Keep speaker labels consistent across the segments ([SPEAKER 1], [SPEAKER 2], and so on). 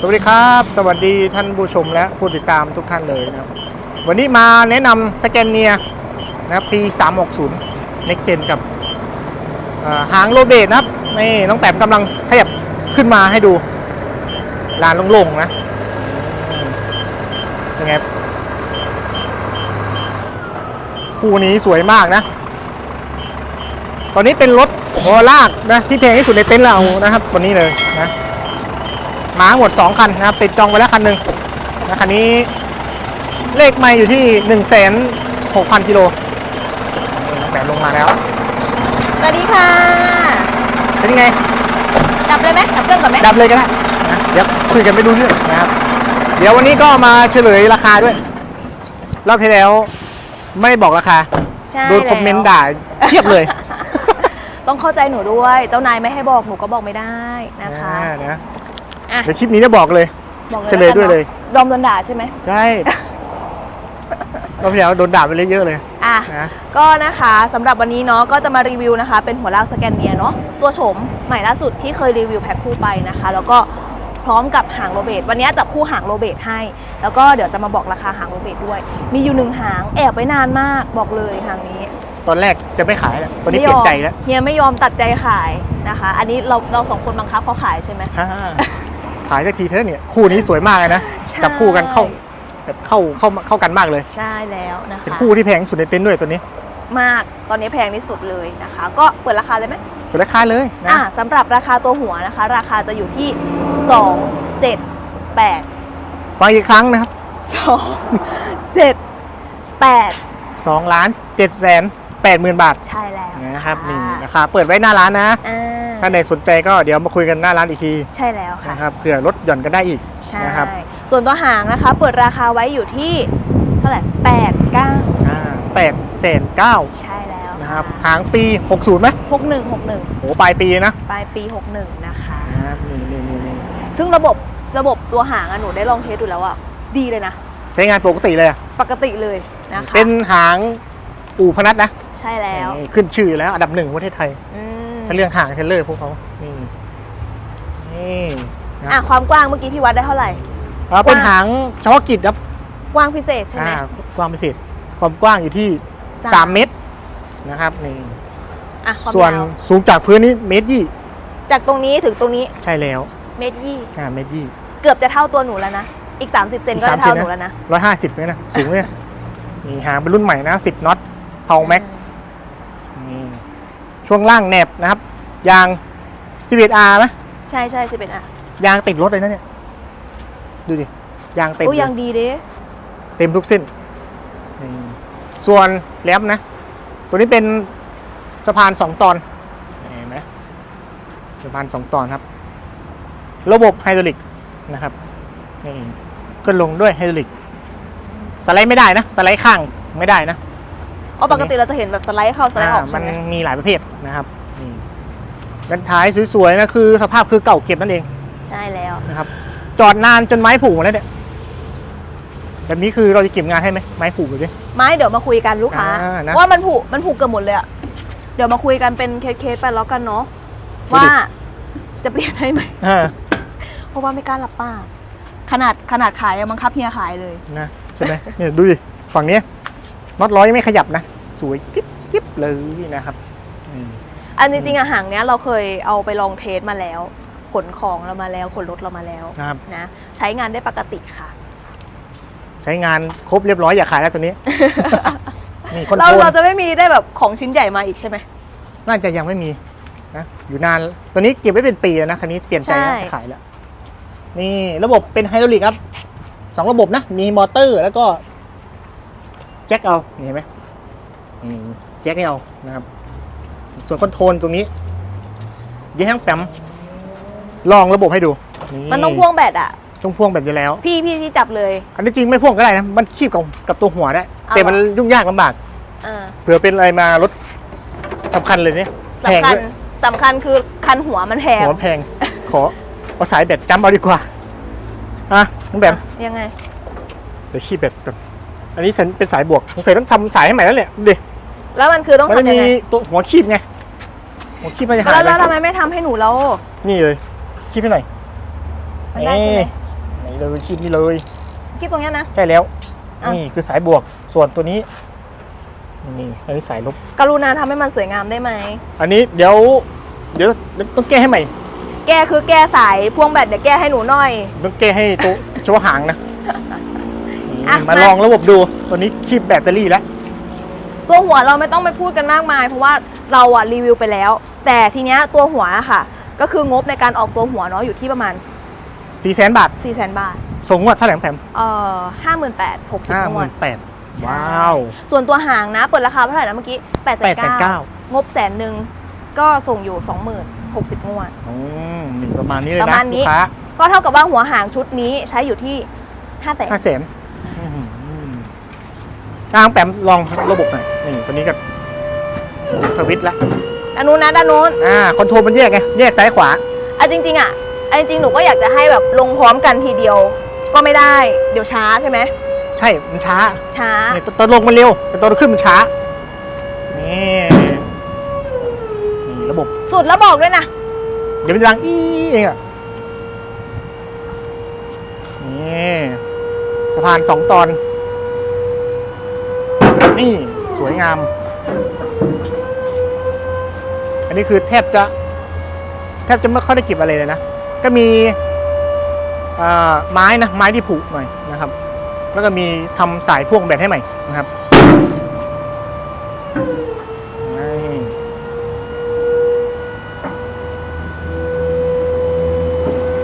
[SPEAKER 1] สวัสดีครับ สวัสดีท่านผู้ชมและผู้ติดตามทุกท่านเลยนะครับ วันนี้มาแนะนำสแกนเนียนะครับ P360 Next Gen กับหางโรเบตนะครับนี่น้องแปมกำลังขยับขึ้นมาให้ดูลานโล่งๆนะอืมเป็นไงคู่นี้สวยมากนะ ตอนนี้เป็นรถหัวลากนะที่แพงที่สุดในเต็นท์เรานะครับตัวนี้เลยนะ มาทั้งหมด 2 คันนะครับ ติดจองไปแล้วคันหนึ่งนะคันนี้เลขไม่อยู่ที่1นึ่งแสนหกพันกิโลนี่น้องแปมลงมาแล้ว
[SPEAKER 2] สวัสดีค่ะ
[SPEAKER 1] เป็นไง
[SPEAKER 2] ดับเลยไหมดับเครื่องก่อนไหม
[SPEAKER 1] ดับเลยก็ได้นะเดี๋ยวคุยกันไม่รู้เรื่องนะครับ เดี๋ยววันนี้ก็มาเฉลยราคาด้วย รอบที่แล้วไม่ได้บอกราคา
[SPEAKER 2] ใช่
[SPEAKER 1] โดนคอมเมนต์ด่าเทียบเลย
[SPEAKER 2] ต้องเข้าใจหนูด้วย เจ้านายไม่ให้บอกหนูก็บอกไม่ได้นะคะ
[SPEAKER 1] อ่านะ
[SPEAKER 2] อะ
[SPEAKER 1] เดี๋ยวคลิปนี้จะบอกเลย
[SPEAKER 2] บอกเลย
[SPEAKER 1] เฉลยด้วยเลย
[SPEAKER 2] ดอมโดนด่าใช่ไหม
[SPEAKER 1] ใช่รอบที่แล้วโดนด่าไปเลยเยอะเลย
[SPEAKER 2] อะ
[SPEAKER 1] นะ
[SPEAKER 2] ก็นะคะสำหรับวันนี้เนาะก็จะมารีวิวนะคะ เป็นหัวลากสแกนเนียเนาะตัวโฉมใหม่ล่าสุดที่เคยรีวิวแพ็คคู่ไปนะคะ แล้วก็พร้อมกับหางโรเบตวันนี้จับคู่หางโรเบตให้ แล้วก็เดี๋ยวจะมาบอกราคาหางโรเบตด้วย มีอยู่หนึ่งหางแอบไว้นานมากบอกเลยหางนี้
[SPEAKER 1] ตอนแรกจะไม่ขายแล้วตอนนี้เปลี่ยนใจแล้ว
[SPEAKER 2] เฮียไม่ยอมตัดใจขายนะคะ อันนี้เราเราสองคนบังคับเขาขายใช่ไหม
[SPEAKER 1] ฮ่า ขายสักทีเถอะเนี่ยคู่นี้สวยมากเลยนะ
[SPEAKER 2] ใช่
[SPEAKER 1] จับคู่กันเข้าแบบเข้าเข้าเข้ากันมากเลย
[SPEAKER 2] ใช่แล้วนะคะ
[SPEAKER 1] เป็นคู่ที่แพงสุดในเต็นท์ด้วยตัวนี้
[SPEAKER 2] มากตอนนี้แพงที่สุดเลยนะคะ ก็เปิดราคาเลยไหม
[SPEAKER 1] เปิดราคาเลยนะ
[SPEAKER 2] อ่าสำหรับราคาตัวหัวนะคะ ราคาจะอยู่ที่ 2 7 8
[SPEAKER 1] ฟังอีกครั้งนะครับ
[SPEAKER 2] 2 7 8
[SPEAKER 1] สองล้านเจ็ดแสนแปดหมื่นบาท
[SPEAKER 2] ใช่แล้ว
[SPEAKER 1] นะครับนี่ะราคาเปิดไว้หน้าร้านนะ
[SPEAKER 2] อ่า
[SPEAKER 1] ถ้าในสนใจก็เดี๋ยวมาคุยกันหน้าร้านอีกที
[SPEAKER 2] ใช่แล้วค่ะ
[SPEAKER 1] นะครับเผื่อลดหย่อนกันได้อีก
[SPEAKER 2] ใช่
[SPEAKER 1] นะครับ
[SPEAKER 2] ส่วนตัวหางนะคะ เปิดราคาไว้อยู่ที่เท่าไหร่8 9
[SPEAKER 1] อ่าแปดแสนเก้า
[SPEAKER 2] ใช่แล้ว
[SPEAKER 1] นะครับหางปีหกศูนย์ไหม
[SPEAKER 2] 61 61
[SPEAKER 1] โอ้ปลายปีนะ
[SPEAKER 2] ปลายปี61นะคะ
[SPEAKER 1] นะครับนี่นี่นี่นี่
[SPEAKER 2] ซึ่งระบบระบบตัวหางอะหนูได้ลองเทสดูแล้วอะดีเลยนะ
[SPEAKER 1] ใช้งานปกติเลยอะ
[SPEAKER 2] ปกติเลยนะคะ
[SPEAKER 1] เป็นหางอู่พนัทนะ
[SPEAKER 2] ใช่แล้ว
[SPEAKER 1] นี่ขึ้นชื่อแล้วอันดับหนึ่งของประเทศไทย
[SPEAKER 2] อืม
[SPEAKER 1] ถ้าเรื่องห่างเทรลเลอร์พวกเขานี่นี่นะ
[SPEAKER 2] อะความกว้างเมื่อกี้พี่วัดได้เท่าไหร่
[SPEAKER 1] เอาเป็นหางเฉพาะกิจครับ
[SPEAKER 2] กว้างพิเศษใช่ไหม
[SPEAKER 1] อ่ากว้างพิเศษความกว้างอยู่ที่
[SPEAKER 2] สาม
[SPEAKER 1] 3เมตรนะครับนี่
[SPEAKER 2] อะความ
[SPEAKER 1] ส่วน
[SPEAKER 2] ยาว
[SPEAKER 1] สูงจากพื้นนี่เมตรยี่
[SPEAKER 2] จากตรงนี้ถึงตรงนี้
[SPEAKER 1] ใช่แล้ว
[SPEAKER 2] เมตรยี่
[SPEAKER 1] อ่าเมตรยี่
[SPEAKER 2] เกือบจะเท่าตัวหนูแล้วนะ อีก 30 เซนก็จะเท่าหนูแล้วนะ
[SPEAKER 1] ร้อยห้าสิบเลยนะ สูงเนี่ยนี่หางเป็นรุ่นใหม่นะสิบน็อตเผาแม็กนี่ ช่วงล่างแหนบนะครับ ยาง 11R ไหม
[SPEAKER 2] ใช่ใช่สิเป็นอะ
[SPEAKER 1] ยางติดรถเลยนะเนี่ย ดูดิ ยางเต็ม
[SPEAKER 2] อุ้ย
[SPEAKER 1] เลย
[SPEAKER 2] ยังดีเด้
[SPEAKER 1] เต็มทุกเส้นนี่ส่วนแรมนะ ตัวนี้เป็นสะพานสองตอนเห็นไหมสะพานสองตอนครับ ระบบไฮดรอลิกนะครับนี่ก็ลงด้วยไฮดรอลิกสไลด์ไม่ได้นะ สไลด์ข้างไม่ได้นะ
[SPEAKER 2] อ๋อปกติเราจะเห็นแบบสไลด์เข้าสไลด์ออก
[SPEAKER 1] มั
[SPEAKER 2] ใช่
[SPEAKER 1] น
[SPEAKER 2] ไหม
[SPEAKER 1] มีหลายประเภทนะครับนี่ด้านท้ายสวยๆนะคือสภาพคือเก่าเก็บนั่นเอง
[SPEAKER 2] ใช่แล้ว
[SPEAKER 1] นะครับ จอดนานจนไม้ผุหมดแล้วเนี่ยแบบนี้คือเราจะเก็บงานให้ไหมไม้ผุหรือดิ
[SPEAKER 2] ไม้เดี๋ยวมาคุยกันลูกค้า
[SPEAKER 1] อ่านะ
[SPEAKER 2] ว่ามันผูกมันผูกเกือบหมดเลยอะเดี๋ยวมาคุยกันเป็นเคสๆไปแล้วกันเนาะ
[SPEAKER 1] ดูดิ
[SPEAKER 2] ว่าจะเปลี่ยนให้ไหม
[SPEAKER 1] อ่า
[SPEAKER 2] เพราะว่าไม่กล้ารับป้ากขนาดขนาดขายยังบังคับเฮียขายเลย
[SPEAKER 1] นะใช่ไหมเนี่ยดูดิฝั่งเนี้ย น็อตร้อยยังไม่ขยับนะ สวยกิ๊บกิ๊บเลยนะครับอืม
[SPEAKER 2] อันจริงๆอะหางเนี้ยเราเคยเอาไปลองเทสมาแล้วขนของเรามาแล้วขนรถเรามาแล้ว
[SPEAKER 1] นะครับ
[SPEAKER 2] นะใช้งานได้ปกติค่ะ
[SPEAKER 1] ใช้งานครบเรียบร้อยอย่าขายแล้วตัวนี้นี่คอน
[SPEAKER 2] เรา
[SPEAKER 1] โทรล
[SPEAKER 2] เราจะไม่มีได้แบบของชิ้นใหญ่มาอีกใช่ไหม
[SPEAKER 1] น่าจะยังไม่มีนะอยู่นานตัวนี้เก็บไว้เป็นปีแล้วนะคันนี้เปลี่ยนใจแล้ว
[SPEAKER 2] ใช่
[SPEAKER 1] จะขายแล้วนี่ระบบเป็นไฮดรอลิกครับสองระบบนะ มีมอเตอร์แล้วก็ แจ็คเอานี่เห็นไหมอืมแจ็คให้เอานะครับ ส่วนคอนโทรลตรงนี้ เดี๋ยวให้น้องแปมลองระบบให้ดู
[SPEAKER 2] มันต้องพ่วงแบตอะ
[SPEAKER 1] ต้องพ่วงแบบนี้แล้ว
[SPEAKER 2] พี่พี่พี่จับเลย
[SPEAKER 1] อันนี้จริงไม่พ่วงก็ได้นะ มันคีบกับกับตัวหัวได้
[SPEAKER 2] เอา
[SPEAKER 1] แต่มัน
[SPEAKER 2] เหรอ
[SPEAKER 1] ยุ่งยากลำบาก
[SPEAKER 2] อ่า
[SPEAKER 1] เผื่อเป็นอะไรมารถสำคัญเลยเนี่ยแพง
[SPEAKER 2] สำคัญ
[SPEAKER 1] ด้วย
[SPEAKER 2] สำคัญคือคันหัวมันแพง
[SPEAKER 1] หัวแพง ขอเอาสายแบตจำเอาดีกว่าอะน้องแบม
[SPEAKER 2] อะยังไง
[SPEAKER 1] เดี๋ยวคีบแบตแบบ อันนี้เป็นสายบวกสงสัยต้องทำสายให้ใหม่แล้วแหละดูดิ
[SPEAKER 2] แล้วมันคือต้อง
[SPEAKER 1] มันจะ
[SPEAKER 2] ทำยั
[SPEAKER 1] มี
[SPEAKER 2] งไง
[SPEAKER 1] ตัวหัวคีบไงหัวคีบมันจะหาย
[SPEAKER 2] แล้ว
[SPEAKER 1] ไป
[SPEAKER 2] แล้วทำไมไม่ทำให้หนูแล้ว
[SPEAKER 1] นี่เลยคีบให้หน่อย
[SPEAKER 2] มันได้ใช่ไหม
[SPEAKER 1] นี่นี่เลยคลิปนี้เลย
[SPEAKER 2] คลิปตรงเนี้ยนะ
[SPEAKER 1] ใช่แล้ว
[SPEAKER 2] อะ
[SPEAKER 1] นี่คือสายบวก ส่วนตัวนี้ นี่อันนี้สายลบ
[SPEAKER 2] กรุณาทำให้มันสวยงามได้ไหม
[SPEAKER 1] อันนี้เดี๋ยว เดี๋ยวต้องแก้ให้ใหม่
[SPEAKER 2] แก้คือแก้สายพ่วงแบตเดี๋ยวแก้ให้หนูหน่อย
[SPEAKER 1] ต้องแก้ให้ตัวเฉพาะหางนะนี่
[SPEAKER 2] อะ
[SPEAKER 1] มา
[SPEAKER 2] มา
[SPEAKER 1] ลองระบบดูตัวนี้คีบแบตเตอรี่แล้ว
[SPEAKER 2] ตัวหัวเราไม่ต้องไปพูดกันมากมาย เพราะว่าเราอะรีวิวไปแล้ว แต่ทีเนี้ยตัวหัวอะค่ะ ก็คืองบในการออกตัวหัวเนาะอยู่ที่ประมาณ
[SPEAKER 1] 4 0 0แสนบาท
[SPEAKER 2] 4 0 0 0 0 0บาท
[SPEAKER 1] ส่งงวดเท่าไหร่แพม
[SPEAKER 2] เอ่อห้าหมื่นแปดหกสิบ
[SPEAKER 1] ห้างห
[SPEAKER 2] ว
[SPEAKER 1] มื่
[SPEAKER 2] ด
[SPEAKER 1] นแปด
[SPEAKER 2] ใช่
[SPEAKER 1] ว้าว
[SPEAKER 2] ส่วนตัวหางนะ เปิดราคาเท่าไหร่นะเมื่อกี้แปดแสนเก้า
[SPEAKER 1] 809,000
[SPEAKER 2] งบแสนหนึ่งก็ส่งอยู่สองหมื่นหกสิบงวด
[SPEAKER 1] อืมนี่ประมาณนี้เลย
[SPEAKER 2] ประ
[SPEAKER 1] นะ
[SPEAKER 2] มาณนี้
[SPEAKER 1] ลูกค้า
[SPEAKER 2] ก็เท่ากับว่าหัวหางชุดนี้ใช้อยู่ที่ห้าแสน
[SPEAKER 1] ห้าแสน ทางแปมลองระบบหน่อยนี่ตัวนี้ก็สวิตช์ละ
[SPEAKER 2] ด้านนู้นนะด้านนู้น
[SPEAKER 1] อ่าคอนโทรลมันแยกไงแยกซ้ายขวา
[SPEAKER 2] อะจริง ๆ อะอะจริงๆหนูก็อยากจะให้แบบลงพร้อมกันทีเดียว ก็ไม่ได้เดี๋ยวช้าใช่ไหม
[SPEAKER 1] ใช่มันช้า
[SPEAKER 2] ช้า
[SPEAKER 1] นี่ตอนลงมันเร็ว แต่ตอนขึ้นมันช้านี่นี่ระบบ
[SPEAKER 2] สุดแล้วบอกด้วยนะ
[SPEAKER 1] เดี๋ยวมันจะดังอี้เองอะนี่สะพานสองตอน นี่สวยงาม อันนี้คือแทบจะแทบจะไม่ค่อยได้เก็บอะไรเลยนะ ก็มีเอ่อไม้นะไม้ที่ผุหน่อยนะครับ แล้วก็มีทำสายพ่วงแบตให้ใหม่นะครับนี่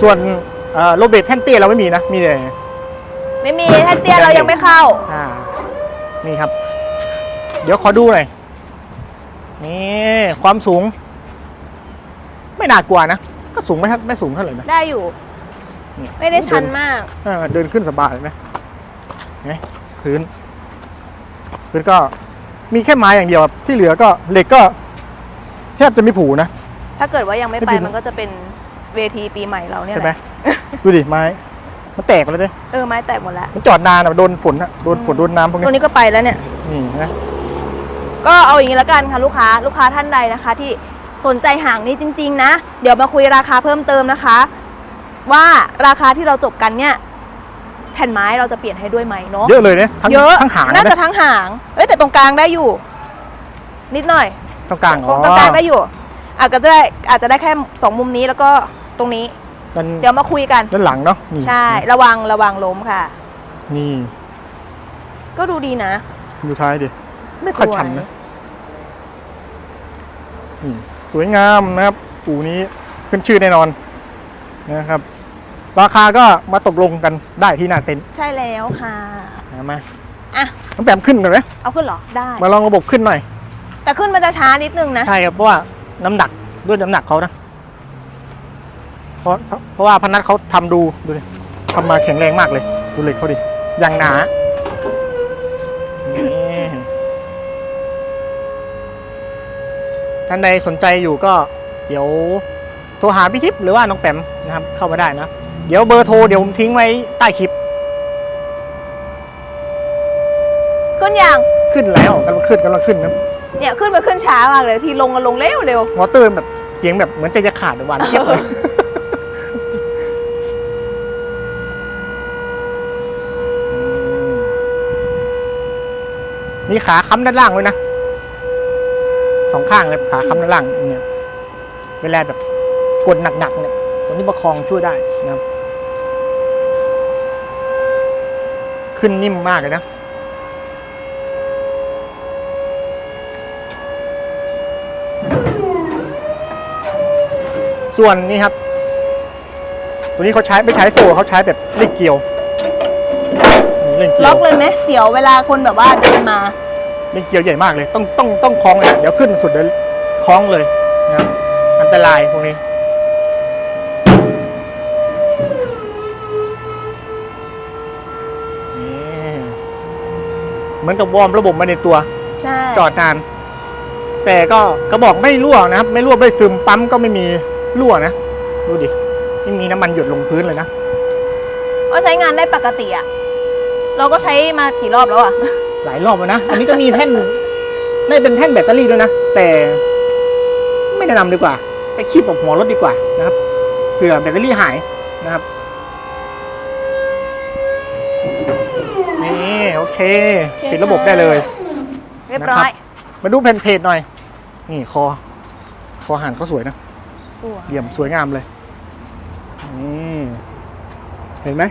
[SPEAKER 1] ส่วนเอ่อโรเบทแท่นเตี้ยเราไม่มีนะ มีแต่
[SPEAKER 2] ไม่มีแท่นเตี้ยเรายังไม่เข้า
[SPEAKER 1] อ่า นี่ครับ เดี๋ยวขอดูหน่อย นี่ ความสูง ไม่น่ากลัวนะ ก็สูงไม่ทัไม่สูงเท่าไหร่นะ
[SPEAKER 2] ได้อยู่
[SPEAKER 1] นี่
[SPEAKER 2] ไม่ได้ชันมาก
[SPEAKER 1] เออเดินขึ้นสบายไหมเห็นไหมพื้น พื้นก็มีแค่ไม้อย่างเดียวครับที่เหลือก็เหล็กก็แทบจะไม่ผูนะ
[SPEAKER 2] ถ้าเกิดว่ายังไม่ไป
[SPEAKER 1] ไม่เป็น
[SPEAKER 2] มันก็จะเป็นเวทีปีใหม่เราเนี่ย
[SPEAKER 1] ใช่
[SPEAKER 2] แห
[SPEAKER 1] ไหม
[SPEAKER 2] ละ
[SPEAKER 1] ดูดิไม้มันแตกไปแล้วด้วย
[SPEAKER 2] เออไม้แตกหมดแล้ว
[SPEAKER 1] มันจอดนานอะโดนฝนอะโดนฝนโดนน้ำพวก
[SPEAKER 2] ตัว
[SPEAKER 1] นี้
[SPEAKER 2] นี้ก็ไปแล้วเนี่ย
[SPEAKER 1] นี่นะ
[SPEAKER 2] ก็เอาอย่างนี้แล้วกันค่ะลูกค้าลูกค้าท่านใดนะคะ ที่สนใจหางนี้จริง ๆ นะ เดี๋ยวมาคุยราคาเพิ่มเติมนะคะ ว่าราคาที่เราจบกันเนี่ยแผ่นไม้เราจะเปลี่ยนให้ด้วยไหมเนาะ
[SPEAKER 1] เยอะเลยเนี่ยทั้ง
[SPEAKER 2] เยอะ
[SPEAKER 1] ทั้งหาง
[SPEAKER 2] น่าจะ
[SPEAKER 1] นะ
[SPEAKER 2] ทั้งหางเอ้ยแต่ตรงกลางได้อยู่ นิดหน่อย
[SPEAKER 1] ตรงกลาง
[SPEAKER 2] ต
[SPEAKER 1] อ๋
[SPEAKER 2] ร
[SPEAKER 1] อง
[SPEAKER 2] กลางได้อยู่อาจจะได้อาจจะได้แค่สองมุมนี้แล้วก็ตรงนี้
[SPEAKER 1] มัน
[SPEAKER 2] เดี๋ยวมาคุยกัน
[SPEAKER 1] ด้านหลังเนาะนี่
[SPEAKER 2] ใช่ ระวังระวังล้มค่ะ
[SPEAKER 1] นี่
[SPEAKER 2] ก็ดูดีนะ
[SPEAKER 1] อยู่ท้ายดิ ไม่ค่อยชัน
[SPEAKER 2] สวย
[SPEAKER 1] นะนี่ สวยงามนะครับอู่นี้ขึ้นชื่อแน่นอนนะครับ ราคาก็มาตกลงกันได้ที่หน้าเต็นท์
[SPEAKER 2] ใช่แล้วค่ะ
[SPEAKER 1] นะมา
[SPEAKER 2] อะ
[SPEAKER 1] น้องแปมขึ้นหน่อยไหม
[SPEAKER 2] เอาขึ้นเหรอได้
[SPEAKER 1] มาลองระบบขึ้นหน่อย
[SPEAKER 2] แต่ขึ้นมันจะช้านิดนึงนะ
[SPEAKER 1] ใช่ครับเพราะว่าน้ำหนักด้วยน้ำหนักเขานะเพราะเพราะว่าพนัทเขาทำดูดูดิทำมาแข็งแรงมากเลย ดูเหล็กเขาดิอย่างหนา ท่านใดสนใจอยู่ก็เดี๋ยวโทรหาพี่ทิพย์หรือว่าน้องแปมนะครับ เข้ามาได้นะ เดี๋ยวเบอร์โทรเดี๋ยวผมทิ้งไว้ใต้คลิป
[SPEAKER 2] ขึ้นอย่าง
[SPEAKER 1] ขึ้นแล้วกำลังขึ้นกำลังขึ้นนะ
[SPEAKER 2] เนี่ยขึ้นมาขึ้นช้ามากเลยทีลงกันลงเร็วเร็ว
[SPEAKER 1] มอเตอร์แบบเสียงแบบเหมือนใจจะขาดหวานเทียบเลยมีขาค้ำด้านล่างไว้นะส องข้างเลยขาค้ำด้านล่างเนี่ยเวลาแบบกดหนักๆเนี่ยตัวนี้ประคองช่วยได้นะครับ ขึ้นนิ่มมากเลยนะส่วนนี้ครับ ตัวนี้เขาใช้ไม่ใช้โซ่เขาใช้แบบเล่นเกลียวเล่นเกลี
[SPEAKER 2] ล็อกเลยไหมเสียวเวลาคนแบบว่าเดินมา
[SPEAKER 1] เล่นเกลียวใหญ่มากเลย ต้องต้องต้องคล้องเลยเดี๋ยวขึ้นสุดเดี๋ยวคล้องเลยนะครับอันตรายพวกนี้นี่เหมือนกับวอร์มระบบมาในตัว
[SPEAKER 2] ใช่
[SPEAKER 1] จอดนาน แต่ก็กระบอกไม่รั่วนะครับ ไม่รั่วไม่ซึมปั๊มก็ไม่มีรั่วนะ ดูดิไม่มีน้ำมันหยดลงพื้นเลยนะ
[SPEAKER 2] ก็ใช้งานได้ปกติอะเราก็ใช้มากี่รอบแล้วอะ
[SPEAKER 1] หลายรอบแล้วนะ อันนี้ก็มีแท่นได้เป็นแท่นแบตเตอรี่ด้วยนะ แต่ไม่แนะนำดีกว่า ไปคีบกับหัวรถดีกว่านะครับเผื่อแบตเตอรี่หายนะครับเค ปิดระบบได้เลย
[SPEAKER 2] เรียบร้อย
[SPEAKER 1] มาดูแผ่นเพจหน่อย นี่คอ คอหันเขาสวยนะ
[SPEAKER 2] สวย
[SPEAKER 1] เยี่ยมสวยงามเลย นี่ เห็นไหม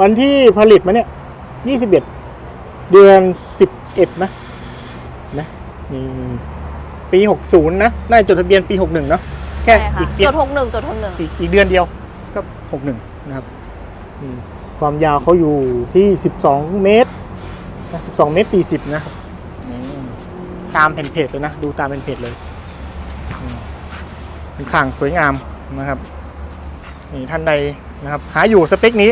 [SPEAKER 1] วันที่ผลิตมาเนี่ย21เดื อน11นะนะนี่ปี60นะน่าจะจดทะเบียนปี61เนาะแค่
[SPEAKER 2] ใช่ค่ะ
[SPEAKER 1] อีกเพีย
[SPEAKER 2] จ
[SPEAKER 1] ง
[SPEAKER 2] ดหกหนึ่งจดหกหนึ่ง
[SPEAKER 1] อีกอีกเดือนเดียวก็61นะครับนี่ความยาวเขาอยู่ที่12เมตรนะ12เมตร40นะครับนี่ตามแผ่นเพจเลยนะ ดูตามแผ่นเพจเลยอืมเป็นข่างสวยงามนะครับนี่ท่านใดนะครับ หาอยู่สเปคนี้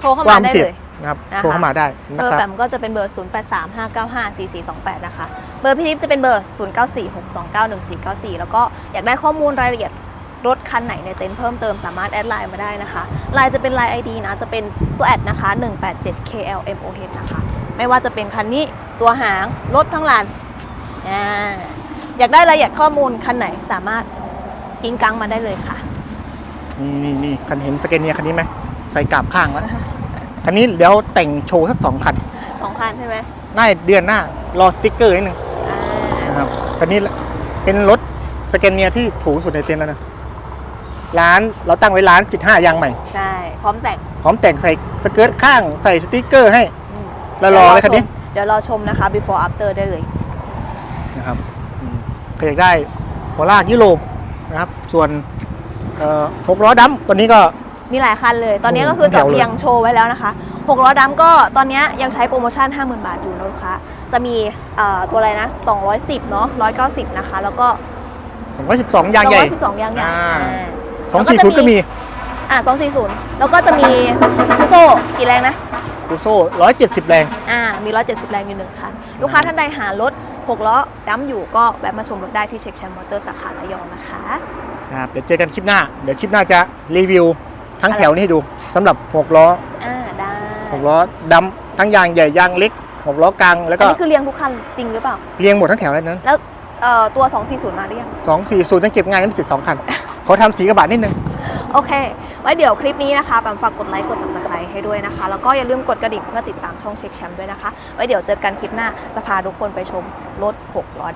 [SPEAKER 2] โทรเข้ามาได้
[SPEAKER 1] เสีย
[SPEAKER 2] เลย
[SPEAKER 1] นะครับ
[SPEAKER 2] นะคะ
[SPEAKER 1] โทรเข้ามาได้
[SPEAKER 2] เบ
[SPEAKER 1] นะ
[SPEAKER 2] อร์
[SPEAKER 1] ครับ
[SPEAKER 2] แปมก็จะเป็นเบอร์ 0 8 3 5 9 5 4 4 2 8 นะคะ เบอร์พี่ทิพย์จะเป็นเบอร์ 0 9 4 6 2 9 1 4 9 4 แล้วก็อยากได้ข้อมูลรายละเอียดรถคันไหนในเต็นท์เพิ่มเติมสามารถแอดไลน์มาได้นะคะไลน์จะเป็นไลน์ ID นะ จะเป็นตัวแอดนะคะ 187 KLMOH นะคะ ไม่ว่าจะเป็นคันนี้ตัวหาง รถทั้งหลานอ่าอยากได้รายละเอียดข้อมูลคันไหนสามารถกิ้งกังมาได้เลยค่ะ
[SPEAKER 1] นี่นี่นี่คันเห็นสเกนเนียคันนี้ไหมใส่กราบข้างแล้ว คันนี้เดี๋ยวแต่งโชว์สักสองคัน
[SPEAKER 2] สองคันใช่ไหม
[SPEAKER 1] น่าจะเดือนหน้ารอสติ๊กเกอร์นิดนึง
[SPEAKER 2] อ่า
[SPEAKER 1] นะครับคันนี้เป็นรถสแกนเนียที่ถูกที่สุดในเต็นท์แล้วนะร้านเราตั้งไว้ร้านจิตห้ายางใหม่
[SPEAKER 2] ใช่ พร้อมแต่ง
[SPEAKER 1] พร้อมแต่งใส่สเกิร์ตข้างใส่สติ๊กเกอร์ให้
[SPEAKER 2] อืม
[SPEAKER 1] แล้วรอเลยคันนี้
[SPEAKER 2] เดี๋ยวรอชมนะคะ before after ได้เลย
[SPEAKER 1] นะครับอืมใครอยากได้หัวลากยุโรปนะครับ ส่วนเอ่อหกล้อดัมตัวนี้ก็
[SPEAKER 2] มีหลายคันเลย ตอนนี้
[SPEAKER 1] โอ้
[SPEAKER 2] ก็คือ
[SPEAKER 1] แถ
[SPEAKER 2] จัด
[SPEAKER 1] วเลย
[SPEAKER 2] เรียงโชว์ไว้แล้วนะคะ6ล้อดำก็ตอนนี้ยังใช้โปรโมชั่น 50,000 บาทอยู่นะลูกค้าจะมีเอ่อตัวอะไรนะ 210 เนาะ190 นะคะ แล้วก็
[SPEAKER 1] 212 ยางใหญ่
[SPEAKER 2] 212ยางใหญ่
[SPEAKER 1] อ่า
[SPEAKER 2] อ่า
[SPEAKER 1] 240 ก็มี
[SPEAKER 2] อ่า240 แล้วก็จะมีฟูโซกี่แรงนะ
[SPEAKER 1] กูโซ่ 170 แรง
[SPEAKER 2] อ่า มี 170 แรงอยู่หนึ่งคัน ลูกค้าท่านใดหารถ 6 ล้อดำอยู่ก็แวะมาชมรถได้ที่เช็คแชมป์มอเตอร์สาขาระยองนะคะ
[SPEAKER 1] นะครับ เดี๋ยวเจอกันคลิปหน้า เดี๋ยวคลิปหน้าจะรีวิว ทั้งแถวนี้ให้ดูสำหรับ6ล้อ
[SPEAKER 2] อ่าได้
[SPEAKER 1] 6ล้อดำทั้งยางใหญ่ยางเล็ก6ล้อกลางแล้ว
[SPEAKER 2] อั
[SPEAKER 1] ก็
[SPEAKER 2] นนี้คือเรียงทุกคันจริงหรือเปล่า
[SPEAKER 1] เรียงหมดทั้งแถวเลยนั้น
[SPEAKER 2] แล้วเอ่อตัว 240 มาหรือยัง
[SPEAKER 1] สองสี่ศูนย์ต้องเก็บงานยังไม่เสร็จสองคันเขาทำสีกระบะนิดนึง
[SPEAKER 2] โอเค ไว้เดี๋ยวคลิปนี้นะคะแปมฝากกดไลค์ กด subscribe ให้ด้วยนะคะ แล้วก็อย่าลืมกดกระดิ่งเพื่อติดตามช่องเช็คแชมป์ด้วยนะคะ ไว้เดี๋ยวเจอกันคลิปหน้า จะพาทุกคนไปชมรถ6ล้อด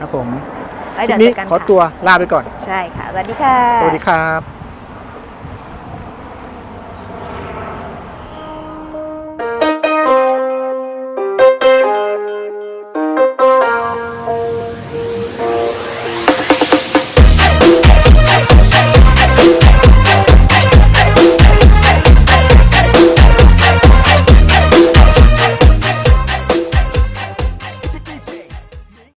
[SPEAKER 1] ครับผมำ
[SPEAKER 2] ไว้
[SPEAKER 1] คลิ
[SPEAKER 2] เดี๋ยว
[SPEAKER 1] ปนี้
[SPEAKER 2] เจอกัน
[SPEAKER 1] ขอ
[SPEAKER 2] ค่ะ
[SPEAKER 1] ตัวลาไปก่อน
[SPEAKER 2] ใช่ค่ะ สวัสดีค่ะ
[SPEAKER 1] สวัสดีครับ